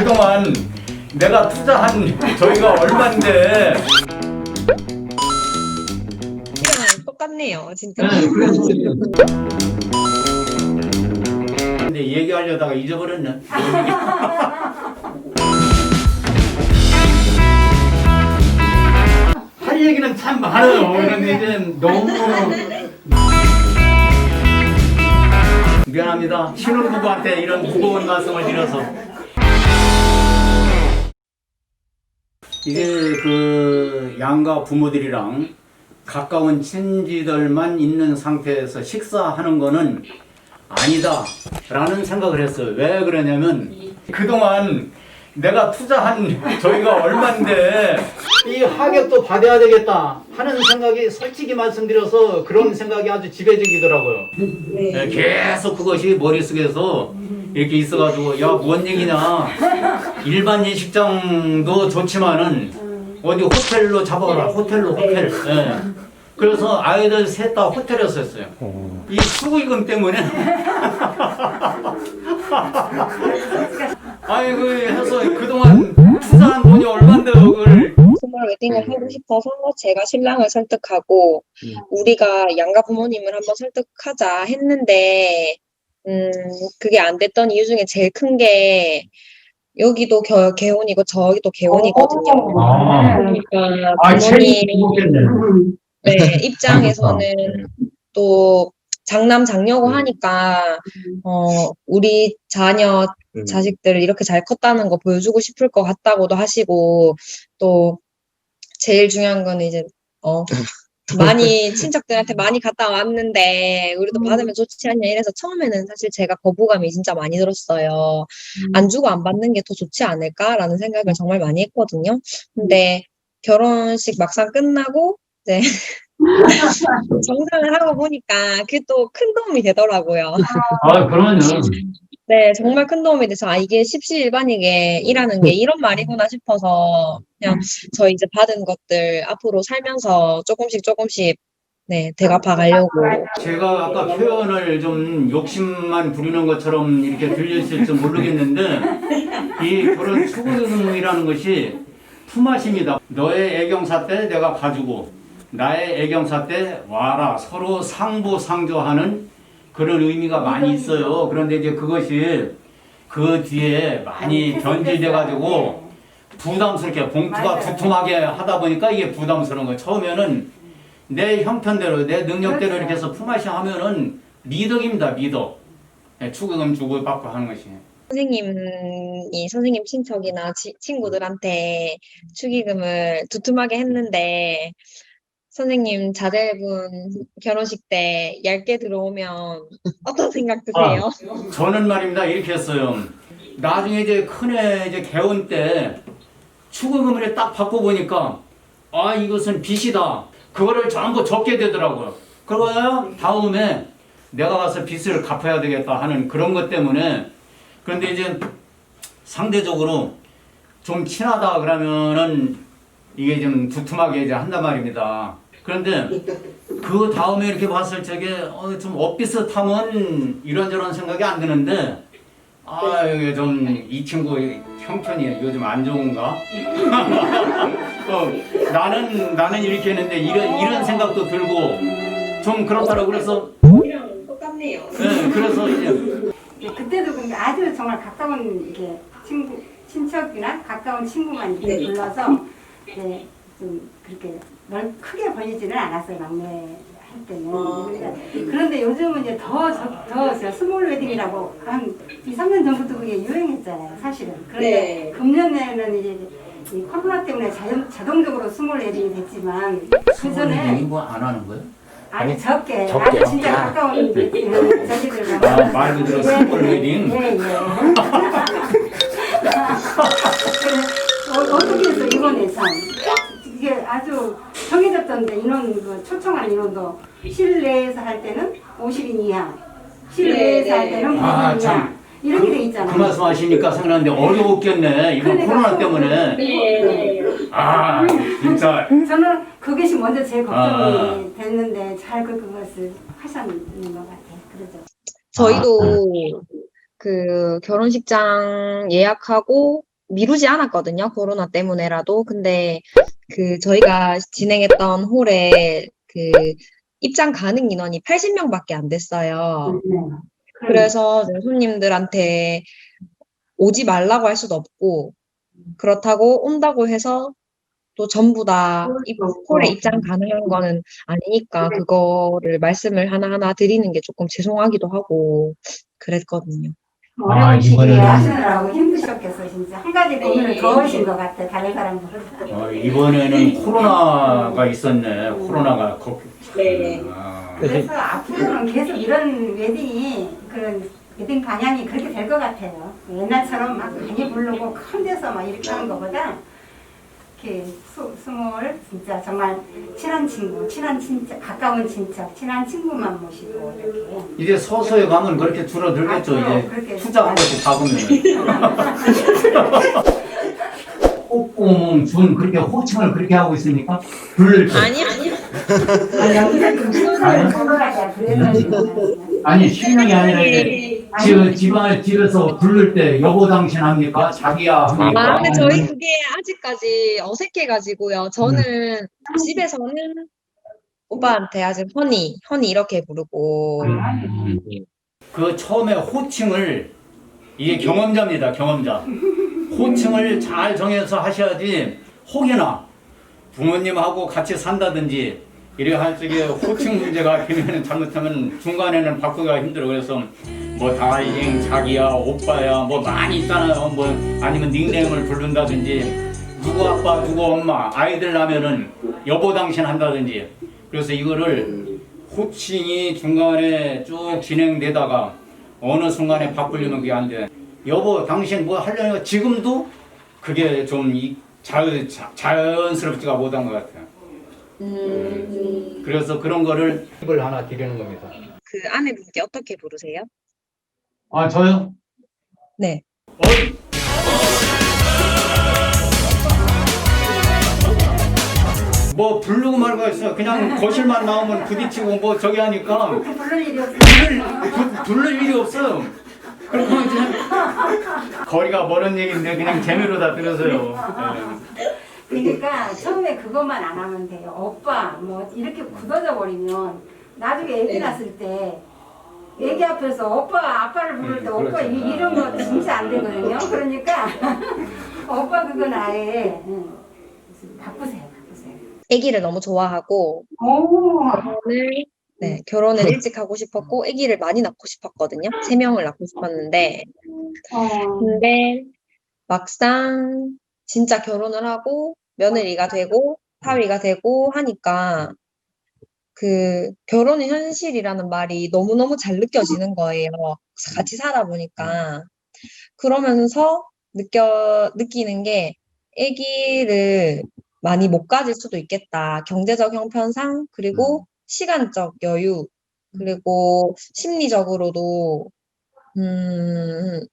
그동안 내가 투자한 저희가 얼마인데 똑같네요, 진짜. 근데 얘기하려다가 잊어버렸네. 할 얘기는 참 많아요. 그런데 이제 너무 미안합니다. 신혼부부한테 이런 무거운 말씀을 드려서. 이게 그 양가 부모들이랑 가까운 친지들만 있는 상태에서 식사하는 거는 아니다 라는 생각을 했어요. 왜 그러냐면 그동안 내가 투자한 저희가 얼마인데. 이 하격도 받아야 되겠다 하는 생각이 솔직히 말씀드려서 그런 생각이 아주 지배적이더라고요. 네, 계속 그것이 머릿속에서 이렇게 있어가지고 야 뭔 얘기냐. 일반 예식장도 좋지만은 어디 호텔로 잡아라. 호텔로 호텔. 예. 그래서 아이들 셋 다 호텔에서 했어요. 이 수익금 때문에 아이고 해서 그동안 투자한 돈이 얼만데 그걸 스몰 웨딩을 하고 싶어서 제가 신랑을 설득하고 음. 우리가 양가 부모님을 한번 설득하자 했는데 음 그게 안 됐던 이유 중에 제일 큰 게 여기도 겨, 개혼이고 저기도 개혼이거든요. 아. 그러니까 아 부모님 먹겠네 네, 입장에서는 또 장남 장녀고 하니까 어 우리 자녀 음. 자식들을 이렇게 잘 컸다는 거 보여주고 싶을 것 같다고도 하시고 또 제일 중요한 거는 이제 어 많이 친척들한테 많이 갔다 왔는데 우리도 받으면 좋지 않냐 이래서 처음에는 사실 제가 거부감이 진짜 많이 들었어요. 안 주고 안 받는 게 더 좋지 않을까라는 생각을 정말 많이 했거든요. 근데 결혼식 막상 끝나고 이제 정상을 하고 보니까 그게 또 큰 도움이 되더라고요. 아 그러면요 네, 정말 큰 도움이 돼서, 아, 이게 십시일반이게 일하는 게 이런 말이구나 싶어서, 그냥 저 이제 받은 것들 앞으로 살면서 조금씩 조금씩, 네, 대갚아 가려고. 제가 아까 표현을 좀 욕심만 부리는 것처럼 이렇게 들렸을지 모르겠는데 이 결혼 추구금이라는 것이 품앗입니다. 너의 애경사 때 내가 가지고 나의 애경사 때 와라 서로 상부상조하는 그런 의미가 많이 있어요. 그런데 이제 그것이 그 뒤에 많이 변질돼 가지고 부담스럽게 봉투가 두툼하게 하다 보니까 이게 부담스러운 거예요. 처음에는 내 형편대로 내 능력대로 이렇게 해서 품앗이 하면은 미덕입니다 미덕. 예, 추구금 주고 받고 하는 것이. 선생님이, 선생님 친척이나 지- 친구들한테 축의금을 두툼하게 했는데, 선생님 자제분 결혼식 때 얇게 들어오면 어떤 생각 드세요? 저는 말입니다 이렇게 했어요 나중에 이제 큰애 이제 개혼 때 추구금을 딱 받고 보니까 아 이것은 빚이다 그거를 전부 적게 되더라고요 그러고요 다음에 내가 가서 빚을 갚아야 되겠다 하는 그런 것 때문에 그런데 이제 상대적으로 좀 친하다 그러면은 이게 좀 두툼하게 이제 한단 말입니다. 그런데 그 다음에 이렇게 봤을 적에 어, 좀 엇비슷하면 이런저런 생각이 안 드는데 아 이게 좀 이 친구 형편이 요즘 안 좋은가? 어, 나는 나는 이렇게 했는데 이런 이런 생각도 들고 좀 그렇더라고 그래서 이랑 똑같네요. 네, 그래서 이제 네, 그때도 근데 아주 정말 가까운 이게 친구 친척이나 가까운 친구만 이렇게 네. 불러서 이제 좀 그렇게 넓 크게 벌리지는 않았어요 막내 할 때는 아. 그러니까 그런데 요즘은 이제 더더 스몰 웨딩이라고 한 2, 3년 전부터 그게 유행했잖아요 사실은 그런데 네. 금년에는 이제 이 코로나 때문에 자연, 자동적으로 스몰 웨딩이 됐지만 그 전에 뭐안 하는 거예요? 아니 적게, 적게. 아주 진짜 아. 가까운 그 저기들만 아, 말 그대로 스몰 웨딩? 예, 예. 어, 어떻게 했어, 이번에 참. 이게 아주 정해졌던데, 인원, 그 초청한 인원도 실내에서 할 때는 50인 이하, 실외에서 네, 할 때는 50인 아, 이하. 참. 이렇게 돼 있잖아요. 그 말씀 하시니까 생각나는데 어려웠겠네. 이번 그러니까 코로나 또- 때문에. 네. 아, 진짜. 저는 그것이 먼저 제일 걱정이 아. 됐는데 잘 그, 그것을 하셨는 것 같아요. 그러죠. 저희도 그 결혼식장 예약하고 미루지 않았거든요. 코로나 때문에라도. 근데 그 저희가 진행했던 홀에 그 입장 가능 인원이 80명밖에 안 됐어요. 네. 그래서 손님들한테 오지 말라고 할 수도 없고 그렇다고 온다고 해서 또 전부 다 입- 홀에 입장 가능한 거는 아니니까 그거를 말씀을 하나하나 드리는 게 조금 죄송하기도 하고 그랬거든요. 아, 어려운 시기에 이번에는- 하시느라고 힘드셨겠어 진짜. 한 가지 고민을 더 하신 것 같아 다른 사람들보다 어, 이번에는 코로나가 있었네. 코로나가 거, 네. 아, 그래서 앞으로는 계속 이런 웨딩이 그런 웨딩 방향이 그렇게 될 것 같아요. 옛날처럼 막 많이 부르고 큰 데서 막 이렇게 하는 것보다 이렇게 수, 스몰 진짜 정말 친한 친구 친한 친척 가까운 친척 친한 친구만 모시고 이렇게 이제 서서히 가면 그렇게 줄어들겠죠. 앞으로 이제 그렇게 투자 한 것도 박으면. 꼬꼬몽 준 그렇게 호칭을 그렇게 하고 있으니까 불을 때. 아니 아니 아, 여기서 그 지금 아니 실명이 아니라 이제 집, 집안 집에서 부를 때 여보 당신 합니까? 자기야 합니까? 아 근데 저희 그게 아직까지 어색해가지고요. 저는 집에서는 오빠한테 아직 허니 허니 이렇게 부르고 음. 그 처음에 호칭을 이게 경험자입니다 경험자 호칭을 잘 정해서 하셔야지 혹여나 부모님하고 같이 산다든지 이래 할 적에 호칭 문제가 되면 잘못하면 중간에는 바꾸기가 힘들어. 그래서 뭐 다이징 자기야 오빠야 뭐 많이 있잖아요. 뭐 아니면 닉네임을 부른다든지 누구 아빠 누구 엄마 아이들 나면은 여보 당신 한다든지. 그래서 이거를 호칭이 중간에 쭉 진행되다가 어느 순간에 바꾸려면 그게 안 돼. 여보, 당신 뭐 하려니까 지금도 그게 좀 이- 자연, 자, 자연스럽지가 못한 것 같아요. 음, 그래서 그런 거를 팁을 하나 드리는 겁니다. 그 아내분께 어떻게 부르세요? 아, 저요? 네. 어이! 뭐 부르고 말고 했어요. 그냥 거실만 나오면 부딪히고 뭐 저기 하니까 그 부를 일이 없어 부를, 부- 부를 일이 없어요. 이제 거리가 멀은 얘기인데 그냥 재미로 다 들어서요. 네. 그러니까 처음에 그것만 안 하면 돼요. 오빠 뭐 이렇게 굳어져 버리면 나중에 애기 네. 낳았을 때 애기 앞에서 오빠 아빠를 부를 때 음, 오빠 그렇죠. 이, 이런 거 진짜 안 되거든요. 그러니까 오빠 그건 아예 응. 바꾸세요, 바꾸세요. 아기를 너무 좋아하고 오, 결혼을 네, 결혼을 일찍 하고 싶었고 아기를 많이 낳고 싶었거든요. 세 명을 낳고 싶었는데 어, 근데 막상 진짜 결혼을 하고 며느리가 되고 사위가 되고 하니까 그 결혼의 현실이라는 말이 너무너무 잘 느껴지는 거예요. 같이 살아 보니까. 그러면서 느껴, 느끼는 게 아기를 많이 못 가질 수도 있겠다. 경제적 형편상, 그리고 시간적 여유, 그리고 심리적으로도, 음,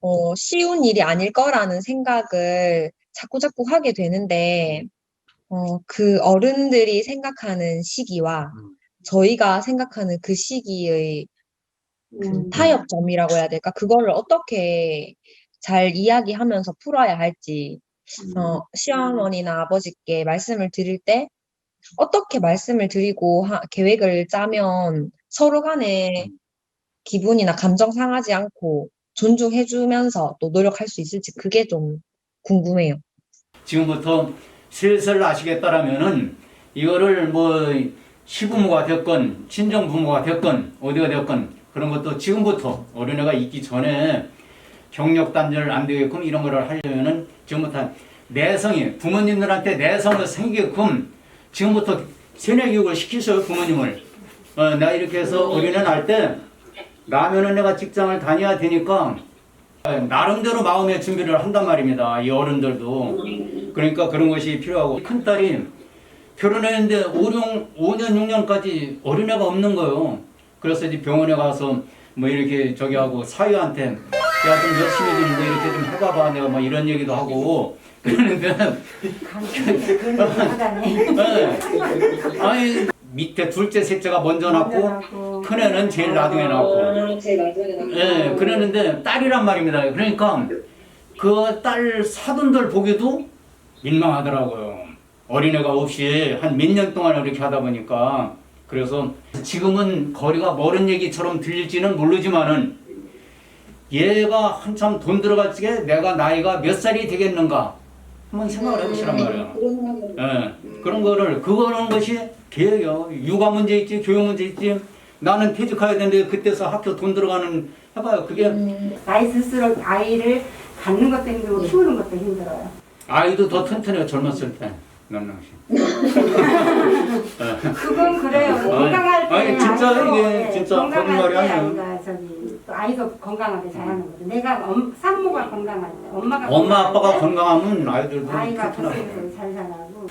어, 쉬운 일이 아닐 거라는 생각을 자꾸자꾸 하게 되는데, 어, 그 어른들이 생각하는 시기와 음. 저희가 생각하는 그 시기의 그 음. 타협점이라고 해야 될까? 그거를 어떻게 잘 이야기하면서 풀어야 할지, 어, 시어머니나 아버지께 말씀을 드릴 때 어떻게 말씀을 드리고 하- 계획을 짜면 서로 간에 기분이나 감정 상하지 않고 존중해주면서 또 노력할 수 있을지 그게 좀 궁금해요. 지금부터 슬슬 아시겠다라면은 이거를 뭐 시부모가 됐건 친정 부모가 됐건 어디가 됐건 그런 것도 지금부터 어린애가 있기 전에 경력 단절 안 되게끔 이런 거를 하려면은 지금부터 내성이 부모님들한테 내성을 생기게끔 지금부터 세뇌 교육을 시키셔요 부모님을. 어, 나 이렇게 해서 어린애 낳을 때 나면은 내가 직장을 다녀야 되니까 나름대로 마음의 준비를 한단 말입니다 이 어른들도. 그러니까 그런 것이 필요하고. 큰 딸이 결혼했는데 5, 6, 5년 6년까지 어린애가 없는 거예요. 그래서 이제 병원에 가서 뭐 이렇게 저기 하고 사위한테 야좀 열심히 좀뭐 이렇게 좀 해봐봐 내가 뭐 이런 얘기도 하고 네. 아니 밑에 둘째, 셋째가 먼저 낳고 낳고, 큰애는 제일 나중에 낳고. 아, 제일 나중에 낳고. 예, 그러는데 딸이란 말입니다. 그러니까 그 딸 사돈들 보기도 민망하더라고요. 어린애가 없이 한 몇 년 동안 이렇게 하다 보니까 그래서 지금은 거리가 멀은 얘기처럼 들릴지는 모르지만은 얘가 한참 돈 들어갈 적에 내가 나이가 몇 살이 되겠는가 한번 생각을 해보시란 말이에요. 예, 그런 거를 그거는 것이 계획이요. 육아 문제 있지, 교육 문제 있지. 나는 퇴직해야 되는데 그때서 학교 돈 들어가는 해봐요. 그게 나이 들수록 아이를 갖는 것도 힘들고 키우는 것도 힘들어요. 아이도 더 튼튼해요. 젊었을 때. 남낭시. 그건 그래요. 건강할 때 아니, 진짜 이게 예, 진짜 건강할 거짓말이 아니에요. 아이가 저기 또 아이도 건강하게 자라는 거죠. 내가 엄, 산모가 건강할 때, 엄마가 엄마 건강할 아빠가 때 건강하면 아이들도 아이가 잘 자라고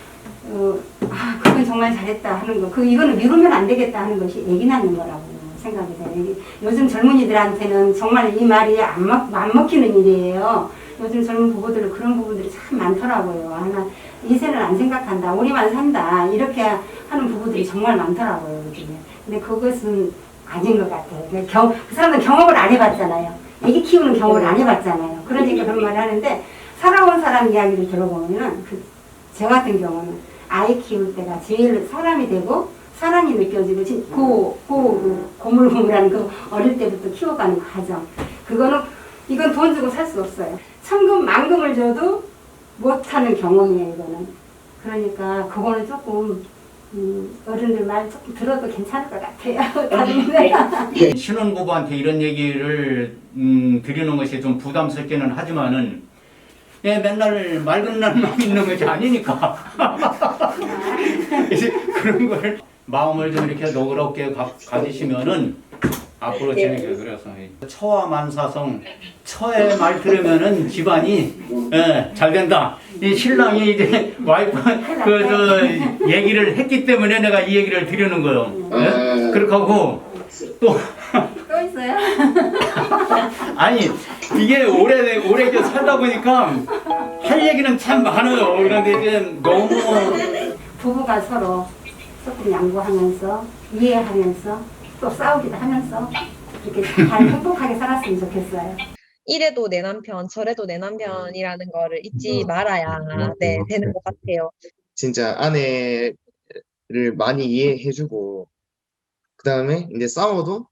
어, 아 그건 정말 잘했다 하는 거. 그 이거는 미루면 안 되겠다 하는 것이 애기 낳는 거라고 생각이 돼요. 이게 요즘 젊은이들한테는 정말 이 말이 안, 먹, 안 먹히는 일이에요. 요즘 젊은 부부들은 그런 부분들이 참 많더라고요. 하나 이세는 안 생각한다. 우리만 산다. 이렇게 하는 부부들이 정말 많더라고요. 요즘에. 근데 그것은 아닌 것 같아요. 그 경, 그 사람들 경험을 안 해봤잖아요. 애기 키우는 경험을 안 해봤잖아요. 그러니까 그런 말을 하는데 살아온 사람 이야기를 들어보면은 그, 저 같은 경우는 아이 키울 때가 제일 사람이 되고 사랑이 느껴지고 진- 고, 고, 그 고물고물한 그 어릴 때부터 키워가는 과정. 그거는 이건 돈 주고 살 수 없어요. 천금 만금을 줘도 못하는 경험이에요, 이거는. 그러니까 그거는 조금 음, 어른들 말 조금 들어도 괜찮을 것 같아요. 다른데. 신혼부부한테 이런 얘기를 음, 드리는 것이 좀 부담스럽기는 하지만은 예, 맨날 맑은 날만 있는 것이 아니니까 이제 그런 걸 마음을 좀 이렇게 너그럽게 가, 가지시면은 앞으로 재밌게 그래서 이 처와 만사성 처의 말 들으면은 집안이 예, 잘 된다. 이 신랑이 이제 와이프 그저 얘기를 했기 때문에 내가 이 얘기를 드리는 거예요. 예? 그렇게 하고 또 또 있어요? 아니 이게 오래 오래 이제 살다 보니까 할 얘기는 참 많아요. 그런데 이제 너무 부부가 서로 조금 양보하면서 이해하면서 또 싸우기도 하면서 이렇게 잘 행복하게 살았으면 좋겠어요. 이래도 내 남편, 저래도 내 남편이라는 거를 잊지 말아야 네, 되는 것 같아요. 진짜 아내를 많이 이해해주고 그 다음에 이제 싸워도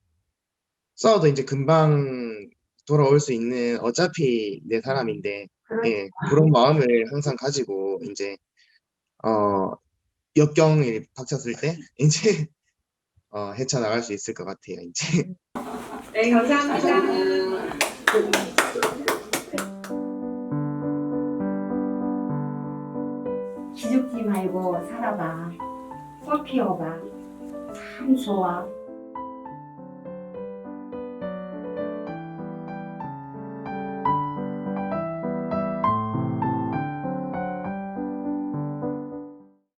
싸워도 이제 금방 돌아올 수 있는 어차피 내 사람인데 예 그런 마음을 항상 가지고 이제 어 역경이 닥쳤을 때 이제 어 헤쳐나갈 수 있을 것 같아요 이제 네, 감사합니다. 기죽지 말고 살아봐. 꽃 피워봐. 참 좋아.